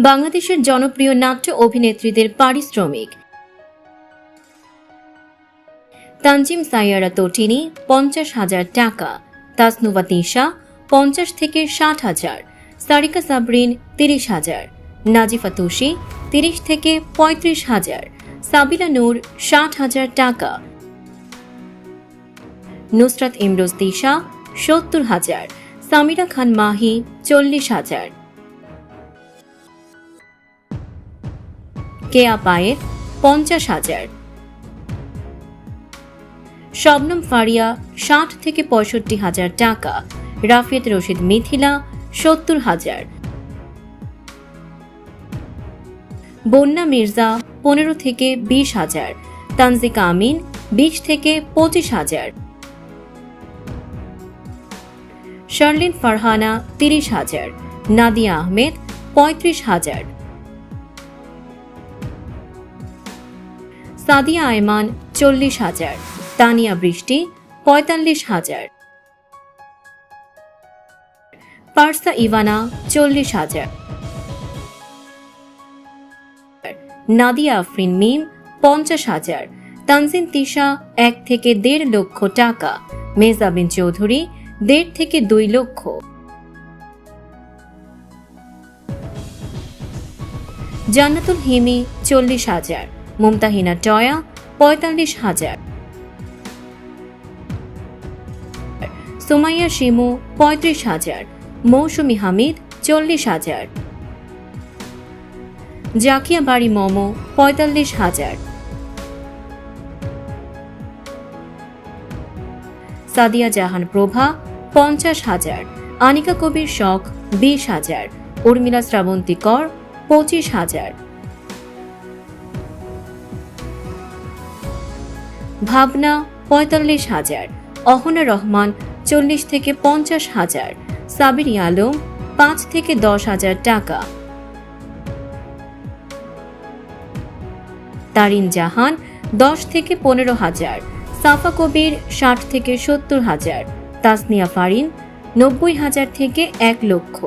বাংলাদেশের জনপ্রিয় নাট্য অভিনেত্রীদের পারিশ্রমিক। তানজিম সাইয়ারা তটিনী পঞ্চাশ হাজার টাকা। তাসনুভা তিশা, পঞ্চাশ থেকে ষাট হাজার। সারিকা সাবরিন, তিরিশ হাজার। নাজিফা তুষি তিরিশ থেকে পঁয়ত্রিশ হাজার। সাবিলা নূর, ষাট হাজার টাকা। নুসরাত ইমরোজ দিশা সত্তর হাজার। সামিরা খান মাহি, চল্লিশ হাজার। কেয়া পায়ের পঞ্চাশ হাজার। শবনম ফারিয়া, ষাট থেকে পঁয়ষট্টি হাজার টাকা। রাফিয়াত রশিদ মিথিলা, সত্তর হাজার। বন্যা মির্জা, পনেরো থেকে বিশ হাজার। তানজিকা আমিন, বিশ থেকে পঁচিশ হাজার। শার্লিন ফারহানা, তিরিশ হাজার। নাদিয়া আহমেদ, পঁয়ত্রিশ হাজার। সাদিয়া আয়মান চল্লিশ হাজার, তানিয়া বৃষ্টি পঁয়তাল্লিশ হাজার। পার্সা ইভানা চল্লিশ হাজার। নাদিয়া আফরিন মিম পঞ্চাশ হাজার। তানজিন তিশা এক থেকে দেড় লক্ষ টাকা। মেজাবিন চৌধুরী দেড় থেকে দুই লক্ষ। জান্নাতুল হিমি চল্লিশ হাজার। মুমতাহিনা টয়া, পঁয়তাল্লিশ হাজার। সুমাইয়া শিমু, পঁয়ত্রিশ হাজার। মৌসুমি হামিদ, চল্লিশ হাজার। জাকিয়া বাড়ি মোমো, পঁয়তাল্লিশ হাজার। সাদিয়া জাহান প্রভা, পঞ্চাশ হাজার। আনিকা কবির শখ, বিশ হাজার। উর্মিলা শ্রাবন্তী কর, পঁচিশ হাজার। ভাবনা পঁয়তাল্লিশ হাজার, অহনা রহমান চল্লিশ থেকে পঞ্চাশ হাজার, সাবির আলম পাঁচ থেকে দশ হাজার টাকা। তারিন জাহান দশ থেকে পনেরো হাজার, সাফা কবির ষাট থেকে সত্তর হাজার, তাসনিয়া ফারিন নব্বই হাজার থেকে এক লক্ষ।